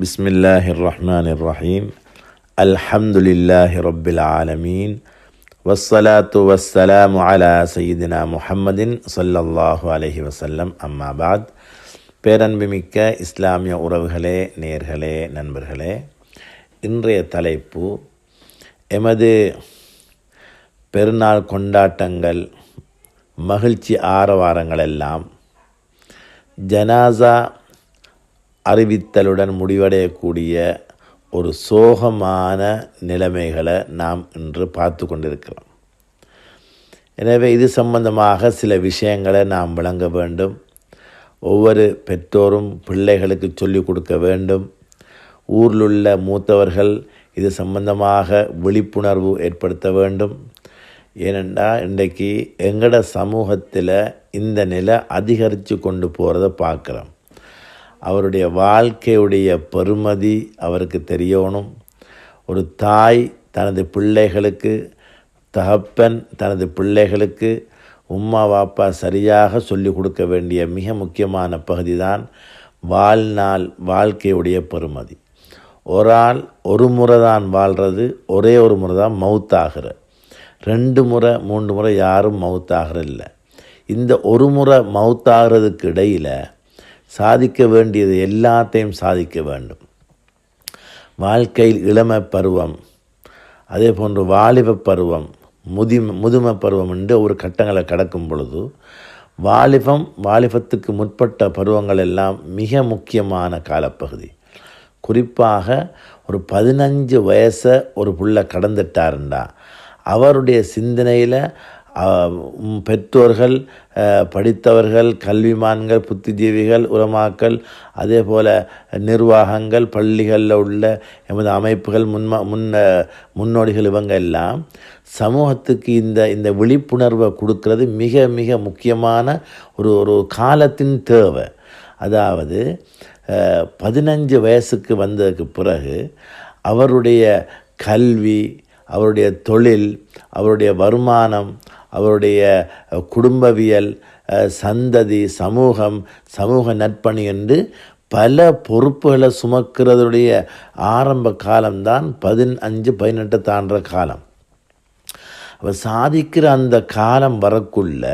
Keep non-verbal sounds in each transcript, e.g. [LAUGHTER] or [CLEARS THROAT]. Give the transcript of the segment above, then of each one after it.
பிஸ்மில்லாஹிர் ரஹ்மான் ரஹீம் அல்ஹம்துலில்லாஹி ரப்பில் ஆலமீன் வஸ்ஸலாத்து வஸ்ஸலாம் அலா சையிதினா முஹம்மதின் சொல்லல்லாஹு அலஹி வசல்லம் அம்மாபாத் பேரன்புமிக்க இஸ்லாமிய உறவுகளே நேர்களே நண்பர்களே இன்றைய தலைப்பு எமது பெருநாள் கொண்டாட்டங்கள் மகிழ்ச்சி ஆரவாரங்களெல்லாம் ஜனாசா அறிவித்தலுடன் முடிவடையக்கூடிய ஒரு சோகமான நிலைமைகளை நாம் இன்று பார்த்து கொண்டிருக்கிறோம். எனவே இது சம்பந்தமாக சில விஷயங்களை நாம் விளங்க வேண்டும். ஒவ்வொரு பெற்றோரும் பிள்ளைகளுக்கு சொல்லிக் கொடுக்க வேண்டும். ஊரில் உள்ள மூத்தவர்கள் இது சம்பந்தமாக விழிப்புணர்வு ஏற்படுத்த வேண்டும். ஏனென்றால் இன்றைக்கு எங்களோட சமூகத்தில் இந்த நிலை அதிகரித்து கொண்டு போகிறத பார்க்குறோம். அவருடைய வாழ்க்கையுடைய பெருமதி அவருக்கு தெரியணும். ஒரு தாய் தனது பிள்ளைகளுக்கு தகப்பன் தனது பிள்ளைகளுக்கு உம்மா வாப்பா சரியாக சொல்லிக் கொடுக்க வேண்டிய மிக முக்கியமான பகுதி தான் வாழ்நாள் வாழ்க்கையுடைய பெருமதி. ஒரு ஆள் ஒரு முறை தான் வாழ்கிறது ஒரே ஒரு முறை தான் மவுத்தாகிற. ரெண்டு முறை மூன்று முறை யாரும் மவுத்தாகிறதில்ல இந்த ஒரு முறை மவுத்தாகிறதுக்கு இடையில் சாதிக்க வேண்டியது எல்லாத்தையும் சாதிக்க வேண்டும். வாழ்க்கையில் இளமை பருவம் அதே போன்று வாலிப பருவம் முதி முதுமை பருவம் என்று ஒரு கட்டங்களை கடக்கும் பொழுது வாலிபம் வாலிபத்துக்கு முற்பட்ட பருவங்கள் எல்லாம் மிக முக்கியமான காலப்பகுதி. குறிப்பாக ஒரு பதினஞ்சு வயசை ஒரு புள்ள கடந்துட்டாருண்டா அவருடைய சிந்தனையில் பெற்றோர்கள் படித்தவர்கள் கல்விமான்கள் புத்திஜீவிகள் உலமாக்கள் அதே போல் நிர்வாகங்கள் பள்ளிகளில் உள்ள எமது அமைப்புகள் முன்மா முன்ன முன்னோடிகள் இவங்க எல்லாம் சமூகத்துக்கு இந்த இந்த விழிப்புணர்வை கொடுக்கறது மிக மிக முக்கியமான ஒரு ஒரு காலத்தின் தேவை. அதாவது பதினஞ்சு வயசுக்கு வந்ததுக்கு பிறகு அவருடைய கல்வி அவருடைய தொழில் அவருடைய வருமானம் அவருடைய குடும்பவியல் சந்ததி சமூகம் சமூக நற்பணி என்று பல பொறுப்புகளை சுமக்கிறதுடைய ஆரம்ப காலம்தான் பதினஞ்சு பதினெட்டு தாண்டுற காலம். அவர் சாதிக்கிற அந்த காலம் வரக்குள்ள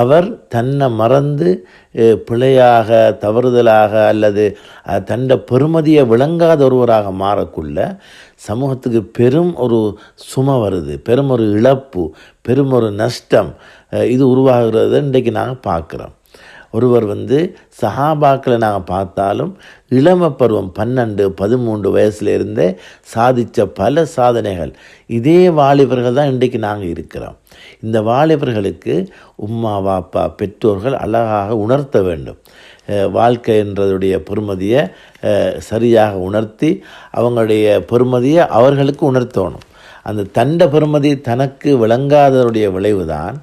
அவர் தன்னை மறந்து பிழையாக தவறுதலாக அல்லது தண்ட பெருமதியை விளங்காத ஒருவராக மாறக்குள்ள சமூகத்துக்கு பெரும் ஒரு சுமை வருது பெரும் ஒரு இழப்பு பெரும் ஒரு நஷ்டம் இது உருவாகிறது இன்றைக்கு நாங்கள் பார்க்குறோம். ஒருவர் வந்து சஹாபாக்களை நாங்கள் பார்த்தாலும் இளம பருவம் பன்னெண்டு பதிமூன்று வயசுலேருந்தே சாதித்த பல சாதனைகள். இதே வாலிபர்கள் தான் இன்றைக்கு நாங்கள் இருக்கிறோம். இந்த வாலிபர்களுக்கு உம்மா வாப்பா பெற்றோர்கள் அழகாக உணர்த்த வேண்டும். வாழ்க்கை என்றதுடைய பெருமதியை சரியாக உணர்த்தி அவங்களுடைய பெருமதியை அவர்களுக்கு உணர்த்தணும். அந்த தண்ட பெருமதி தனக்கு விளங்காதவருடைய விளைவு தான்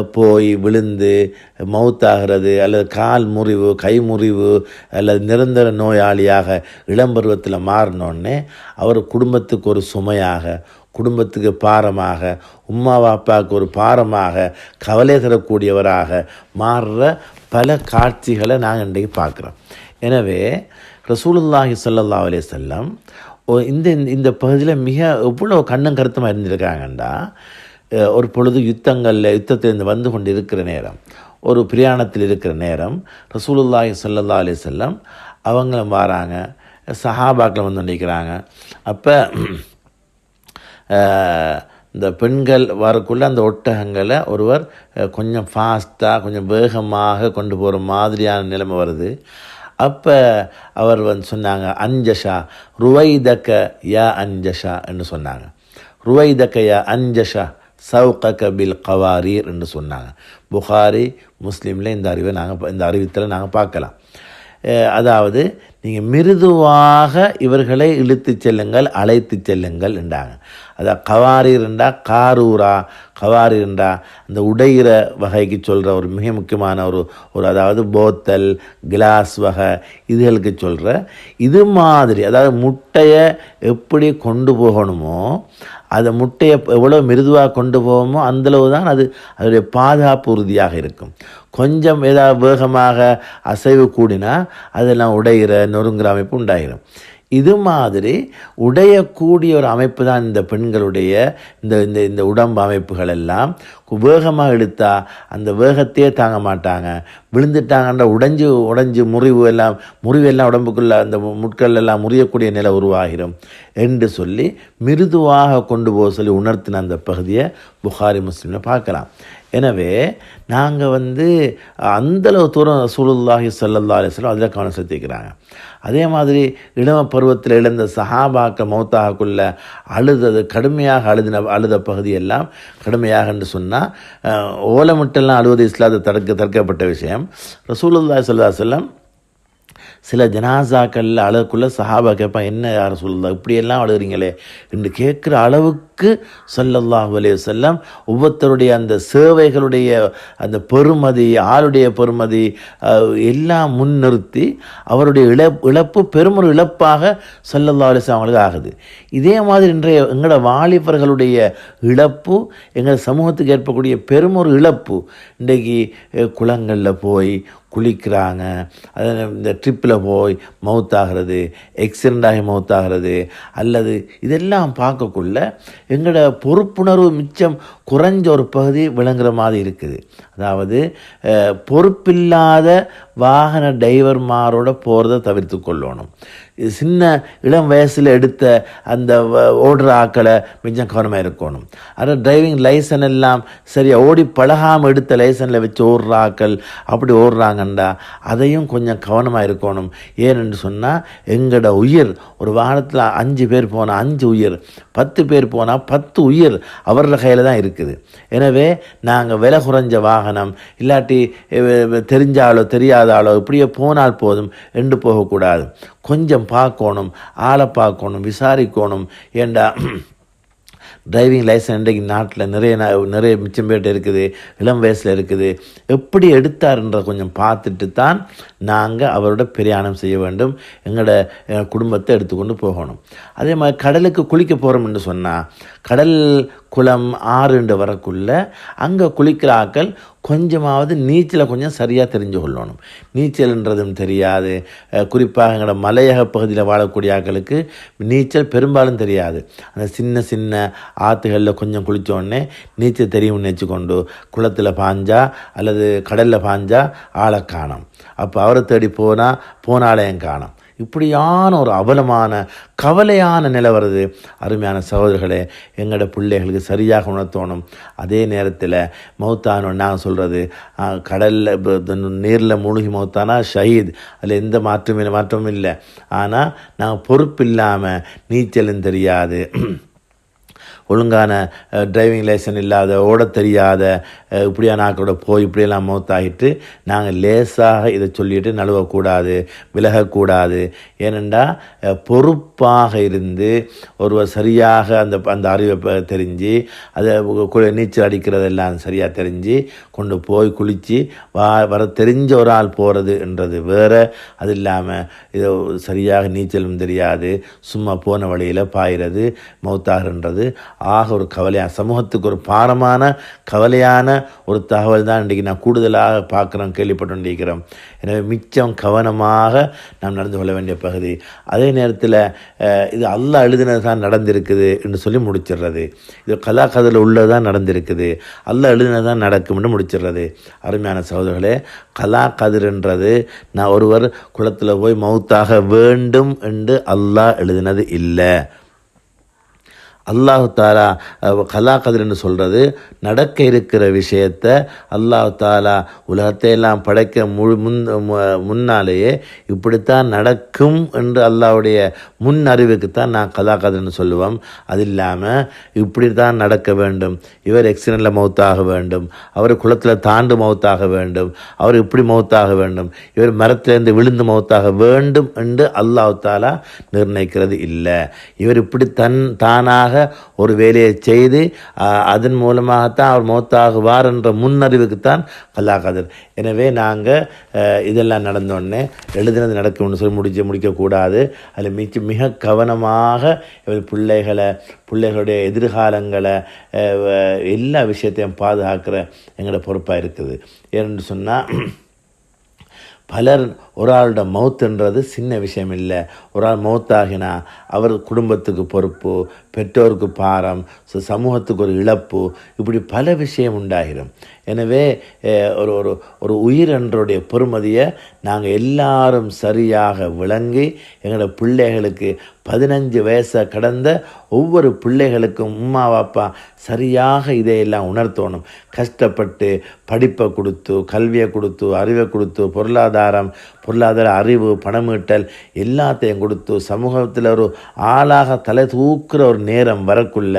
போய் விழுந்து மவுத்தாகிறது அல்லது கால் முறிவு கை முறிவு அல்லது நிரந்தர நோயாளியாக இளம்பருவத்தில் மாறினோடனே அவர் குடும்பத்துக்கு ஒரு சுமையாக குடும்பத்துக்கு பாரமாக உம்மா பாப்பாவுக்கு ஒரு பாரமாக கவலை தரக்கூடியவராக மாறுற பல காட்சிகளை நாங்கள் இன்றைக்கு பார்க்குறோம். எனவே ரசூலுல்லாஹி சல்லா அலே செல்லம் இந்த இந்த பகுதியில் மிக எவ்வளோ கண்ணும் கருத்துமாக இருந்திருக்காங்கண்டா ஒரு பொழுது யுத்தங்களில் யுத்தத்திலிருந்து வந்து கொண்டு இருக்கிற நேரம். ஒரு பிரயாணத்தில் இருக்கிற நேரம். ரசூலுல்லாஹி சொல்லல்லா அலி செல்லம் அவங்களும் வராங்க. சஹாபாக்கள் வந்து நிற்கிறாங்க. அப்போ இந்த பெண்கள் வரக்குள்ள அந்த ஒட்டகங்களை ஒருவர் கொஞ்சம் ஃபாஸ்ட்டாக கொஞ்சம் வேகமாக கொண்டு போகிற மாதிரியான நிலைமை வருது. அப்போ அவர் வந்து சொன்னாங்க அஞ்சஷா ருவைதக்க யா அஞ்சஷா என்று சொன்னாங்க. ருவைதக்க யா அஞ்சஷா சவுக்க பில் கவாரீர் என்று சொன்னாங்க. புகாரி முஸ்லீமில் இந்த அறிவை நாங்கள் இந்த அறிவித்தலை நாங்கள் பார்க்கலாம். அதாவது நீங்கள் மிருதுவாக இவர்களை இழுத்து செல்லுங்கள் அழைத்து செல்லுங்கள் என்றாங்க. அதான் கவாரிருண்டா காரூரா கவாரிருண்டா அந்த உடையிற வகைக்கு சொல்கிற ஒரு மிக முக்கியமான ஒரு ஒரு அதாவது போத்தல் கிளாஸ் வகை இதுகளுக்கு சொல்கிற இது மாதிரி அதாவது முட்டையை எப்படி கொண்டு போகணுமோ அதை முட்டையை எவ்வளோ மிருதுவாக கொண்டு போவோமோ அந்தளவு தான் அது அதனுடைய பாதுகாப்பு உறுதியாக இருக்கும். கொஞ்சம் ஏதாவது வேகமாக அசைவு கூடினா அதெல்லாம் உடைகிற நொறுங்குற அமைப்பு உண்டாகிடும் இது மாதிரி உடையக்கூடிய ஒரு அமைப்பு தான் இந்த பெண்களுடைய இந்த இந்த இந்த உடம்பு அமைப்புகள் எல்லாம் வேகமாக இழுத்தா அந்த வேகத்தையே தாங்க மாட்டாங்க. விழுந்துட்டாங்கன்ற உடைஞ்சு உடைஞ்சு முறிவு எல்லாம் முறிவு எல்லாம் உடம்புக்குள்ளே அந்த முட்கள் எல்லாம் முறியக்கூடிய நிலை உருவாகிடும் என்று சொல்லி மிருதுவாக கொண்டு போக சொல்லி உணர்த்தின அந்த பகுதியை புகாரி முஸ்லீமில் பார்க்கலாம். எனவே நாங்கள் வந்து அந்தளவு தூரம் சூழலாகி ஸல்லல்லாஹு அலைஹி அதில் கவனம் செலுத்திக்கிறாங்க. அதே மாதிரி இளம பருவத்தில் இழந்த சஹாபாக்க மௌத்தாகக்குள்ள அழுதது கடுமையாக அழுதின அழுத பகுதியெல்லாம் கடுமையாக என்று சொன்னால் ஓலமிட்டெல்லாம் அழுவது இஸ்லாத்தை தடுக்க தடுக்கப்பட்ட விஷயம். ரசூலுல்லா சொல்லா செல்லம் சில ஜனாசாக்களில் அழகுக்குள்ளே சஹாபா கேட்பான் என்ன யார் சொல்லுதா இப்படியெல்லாம் அழுகிறீங்களே? என்று கேட்குற அளவுக்கு சல்லல்லாஹு அலே செல்லம் ஒவ்வொருத்தருடைய அந்த சேவைகளுடைய அந்த பெருமதி ஆளுடைய பெருமதி எல்லாம் முன்னிறுத்தி அவருடைய இழ இழப்பு பெருமொரு இழப்பாக சொல்லல்லா அலிஸ் அவங்களுக்கு ஆகுது. இதே மாதிரி இன்றைய எங்களோட வாலிபர்களுடைய இழப்பு எங்கள் சமூகத்துக்கு ஏற்படக்கூடிய பெருமொரு இழப்பு இன்றைக்கு குளங்களில் போய் குளிக்கிறாங்க. அது இந்த ட்ரிப்பில் போய் மவுத்தாகிறது எக்ஸிடெண்ட் ஆகி மவுத்தாகிறது அல்லது இதெல்லாம் பார்க்கக்குள்ள எங்களோட பொறுப்புணர்வு மிச்சம் குறைஞ்ச ஒரு பகுதி விளங்குற மாதிரி இருக்குது. அதாவது பொறுப்பில்லாத வாகன டிரைவர்மாரோட போகிறத தவிர்த்து கொள்ளணும். சின்ன இளம் வயசில் எடுத்த அந்த ஓடுற ஆக்களை மிஞ்சம் கவனமாக இருக்கணும். அதை டிரைவிங் லைசன் எல்லாம் சரியாக ஓடி பழகாமல் எடுத்த லைசனில் வச்சு ஓடுற ஆக்கள் அப்படி ஓடுறாங்கண்டா அதையும் கொஞ்சம் கவனமாக இருக்கணும். ஏனென்று சொன்னால் எங்களோட உயிர் ஒரு வாகனத்தில் அஞ்சு பேர் போனால் அஞ்சு உயிர் பத்து பேர் போனால் பத்து உயிர் அவர்கள கையில் தான் இருக்குது. எனவே நாங்கள் விலை குறைஞ்ச வாகனம் இல்லாட்டி தெரிஞ்சாலோ தெரியாதாலோ இப்படியே போனால் போதும் என்று போகக்கூடாது. கொஞ்சம் பார்க்கணும் ஆளை பார்க்கணும் விசாரிக்கணும் ஏண்டா [CLEARS THROAT] டிரைவிங் லைசன்ஸ் இன்றைக்கு நாட்டில் நிறைய நிறைய மிச்சம் போயிட்டு இருக்குது இளம் வயசில் இருக்குது. எப்படி எடுத்தாருன்றதை கொஞ்சம் பார்த்துட்டு தான் நாங்கள் அவரோட பிரயாணம் செய்ய வேண்டும் எங்களோட குடும்பத்தை எடுத்துக்கொண்டு போகணும். அதே மாதிரி கடலுக்கு குளிக்க போகிறோம்னு சொன்னால் கடல் குளம் ஆறுண்டு வரக்குள்ள அங்கே குளிக்கிற ஆக்கள் கொஞ்சமாவது நீச்சலை கொஞ்சம் சரியாக தெரிஞ்சு கொள்ளணும். நீச்சல்ன்றதும் தெரியாது. குறிப்பாக எங்களோட மலையக பகுதியில் வாழக்கூடிய ஆக்களுக்கு நீச்சல் பெரும்பாலும் தெரியாது. அந்த சின்ன சின்ன ஆற்றுகளில் கொஞ்சம் குளித்தோடனே நீச்சல் தெரியும்னு வச்சுக்கொண்டு குளத்தில் பாஞ்சா அல்லது கடலில் பாஞ்சா ஆளை காணும். அப்போ அவரை தேடி போனால் போனாலையும் காணும். இப்படியான ஒரு அவலமான கவலையான நிலை வருது. அருமையான சகோதரர்களே எங்களோட பிள்ளைகளுக்கு சரியாக உணர்த்தணும். அதே நேரத்தில் மௌத்தானு நான் சொல்கிறது கடலில் நீரில் மூழ்கி மௌத்தானா? ஷஹீத். அதில் எந்த மாற்றமே மாற்றமும் இல்லை. ஆனால் நான் பொறுப்பு இல்லாமல் நீச்சலும் தெரியாது. ஒழுங்கான டிரைவிங் லைசன் இல்லாத ஓட தெரியாத இப்படியா இப்படியான ஆக்களோட போய் இப்படியெல்லாம் மௌத்தாகிட்டு நாங்கள் லேசாக இதை சொல்லிட்டு நழுவக்கூடாது விலகக்கூடாது. ஏனென்றால் பொறுப்பாக இருந்து ஒருவர் சரியாக அந்த அந்த அறிவை தெரிஞ்சு அதை நீச்சல் அடிக்கிறதெல்லாம் சரியாக தெரிஞ்சு கொண்டு போய் குளித்து வா வர தெரிஞ்ச ஒரு ஆள் போகிறது என்றது வேறு. அது இல்லாமல் இது சரியாக நீச்சலும் தெரியாது சும்மா போன வழியில் பாயிறது மௌத்தாகன்றது ஆக ஒரு கவலையான சமூகத்துக்கு ஒரு பாரமான கவலையான ஒரு தகவல் தான் இன்றைக்கு நான் கூடுதலாக பார்க்குறோம் கேள்விப்பட்டு எனவே மிச்சம் கவனமாக நாம் நடந்து கொள்ள வேண்டிய பகுதி. அதே நேரத்தில் இது அல்லாஹ் எழுதினது தான் நடந்திருக்குது என்று சொல்லி முடிச்சிடுறது. இது கலா கதில் உள்ளது தான் நடந்திருக்குது. அல்ல எழுதினது தான் நடக்கும்னு முடிச்சிடுறது. அருமையான சகோதரர்களே கலா கதிர்ன்றது நான் ஒருவர் குளத்தில் போய் மவுத்தாக வேண்டும் என்று அல்லாஹ் எழுதினது இல்லை. அல்லாஹு தாலா கலா கதிர்னு சொல்கிறது நடக்க இருக்கிற விஷயத்தை அல்லாஹு தாலா உலகத்தை எல்லாம் படைக்க முழு முன் மு- முன்னாலேயே இப்படித்தான் நடக்கும் என்று அல்லாவுடைய முன் அறிவுக்குத்தான் நான் கலா கதிர்னு சொல்லுவோம். அது இல்லாமல் இப்படி தான் நடக்க வேண்டும். இவர் எக்ஸிடெண்ட்டில் மௌத்தாக வேண்டும். அவர் குளத்தில் தாண்டு மௌத்தாக வேண்டும். அவர் இப்படி மௌத்தாக வேண்டும். இவர் மரத்திலேருந்து விழுந்து மௌத்தாக வேண்டும் என்று அல்லாஹ் தாலா நிர்ணயிக்கிறது இல்லை. இவர் இப்படி தன் தானாக சரியாக ஒரு வேலையை செய்து அதன் மூலமாகத்தான் அவர் மௌத்தாகுவார் என்ற முன்னறிவுக்குத்தான் அல்லா எனவே நாங்கள் இதெல்லாம் நடந்தோடனே எழுதினது நடக்கும்னு சொல்லி முடிச்சு முடிக்கக்கூடாது. அதில் மிச்ச மிக கவனமாக இவர் பிள்ளைகளை பிள்ளைகளுடைய எதிர்காலங்களை எல்லா விஷயத்தையும் பாதுகாக்கிற எங்களோட பொறுப்பாக இருக்குது. ஏன்னு சொன்னால் பலர் ஒரு ஆளோட மௌத்துன்றது சின்ன விஷயம் இல்லை. ஒரு ஆள் மௌத்தாகினா அவர் குடும்பத்துக்கு பொறுப்பு பெற்றோருக்கு பாரம் சமூகத்துக்கு ஒரு இழப்பு இப்படி பல விஷயம் உண்டாகிடும் எனவே ஒரு ஒரு ஒரு உயிர் என்றுடைய பொறுமதியை நாங்கள் எல்லாரும் சரியாக விளங்கி எங்களோட பிள்ளைகளுக்கு பதினஞ்சு வயசை கடந்த ஒவ்வொரு பிள்ளைகளுக்கும் உம்மா பாப்பா சரியாக இதையெல்லாம் உணர்த்தணும். கஷ்டப்பட்டு படிப்பை கொடுத்து கல்வியை கொடுத்து அறிவை கொடுத்து பொருளாதாரம் பொருளாதார அறிவு பணமீட்டல் எல்லாத்தையும் கொடுத்து சமூகத்தில் ஒரு ஆளாக தலை தூக்குற ஒரு நேரம் வரக்குள்ள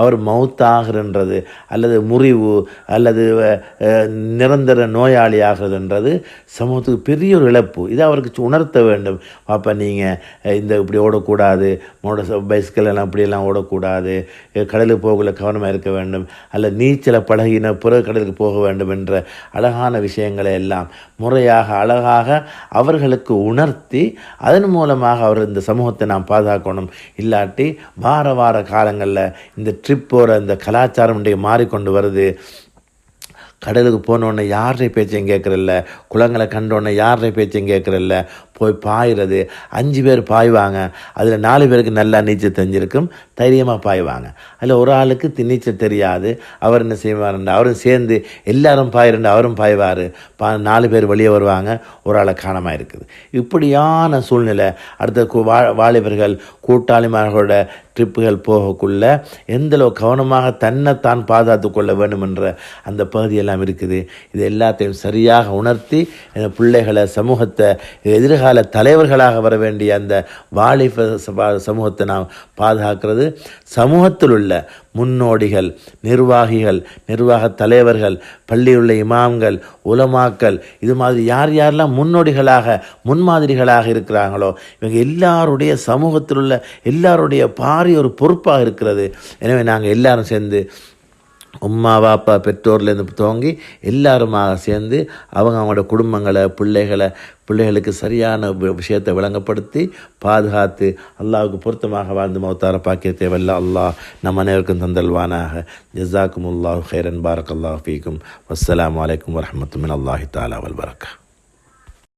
அவர் மவுத்தாகிறன்றது அல்லது முறிவு அல்லது நிரந்தர நோயாளி ஆகிறதுன்றது சமூகத்துக்கு பெரிய ஒரு இழப்பு. இதை அவருக்கு உணர்த்த வேண்டும். பாப்பா நீங்கள் இந்த இப்படி ஓடக்கூடாது. மோட பைஸ்கிள் எல்லாம் இப்படியெல்லாம் ஓடக்கூடாது. கடலுக்கு போகல கவனமாக இருக்க வேண்டும். அல்ல நீச்சலை பழகின பிறகு கடலுக்கு போக வேண்டும் என்ற அழகான விஷயங்களை எல்லாம் முறையாக அழகாக அவர்களுக்கு உணர்த்தி அதன் மூலமாக அவர் இந்த சமூகத்தை நாம் பாதுகாக்கணும். இல்லாட்டி வார வார காலங்களில் இந்த ட்ரிப் போகிற இந்த கலாச்சாரம் மாறிக்கொண்டு வருது. கடலுக்கு போனோடனே யாருடைய பேச்சையும் கேட்குறல்ல குளங்களை கண்டோடனே யாருடைய பேச்சையும் கேட்குறல்ல போய் பாயிறது. அஞ்சு பேர் பாய்வாங்க. அதில் நாலு பேருக்கு நல்லா நீச்சல் தெரிஞ்சிருக்கும். தைரியமாக பாய்வாங்க. அதில் ஒரு ஆளுக்கு தி- நீச்சல் தெரியாது. அவர் என்ன செய்வாருண்டா அவரும் சேர்ந்து எல்லாரும் பாயிரண்டு அவரும் பாய்வார். பா நாலு பேர் வெளியே வருவாங்க. ஒரு ஆளை காணமாக இருக்குது. இப்படியான சூழ்நிலை. அடுத்த கு- வா வாலிபர்கள் கூட்டாளிமார்களோட ட்ரிப்புகள் போகக்குள்ள எந்தளவு கவனமாக தன்னைத்தான் பாதுகாத்து கொள்ள வேண்டும் என்ற அந்த பகுதியெல்லாம் இருக்குது. இது எல்லாத்தையும் சரியாக உணர்த்தி இந்த பிள்ளைகளை சமூகத்தை எதிர்க எதிர்கால தலைவர்களாக வர வேண்டிய அந்த வாலிப சமூகத்தை நாம் பாதுகாக்கிறது. சமூகத்தில் உள்ள முன்னோடிகள் நிர்வாகிகள் நிர்வாக தலைவர்கள் பள்ளியுள்ள இமாம்கள் உலமாக்கள் இது மாதிரி யார் யாரெல்லாம் முன்னோடிகளாக முன்மாதிரிகளாக இருக்கிறாங்களோ இவங்க எல்லாருடைய சமூகத்தில் உள்ள எல்லாருடைய பாரிய ஒரு பொறுப்பாக இருக்கிறது. எனவே நாங்கள் எல்லாரும் சேர்ந்து உம்மா வாப்பா பெற்றோர்லேருந்து துவங்கி எல்லாருமாக சேர்ந்து அவங்க அவங்களோட குடும்பங்களை பிள்ளைகளை பிள்ளைகளுக்கு சரியான விஷயத்தை விளங்கப்படுத்தி பாதுகாத்து அல்லாவுக்கு பொருத்தமாக வாழ்ந்து மௌத்தார பாக்கிய தேவையில்ல அல்லாஹ் நம் அனைவருக்கும் தந்தல்வானாக. ஜஸாக்கும் அல்லாஹ் ஹைரன் பாரக் அல்லாஹ் ஃபீக்கும். வஸ்ஸலாமு அலைக்கும் வரஹமத்துமின் அல்லாஹி தாலா வல் பரக்கா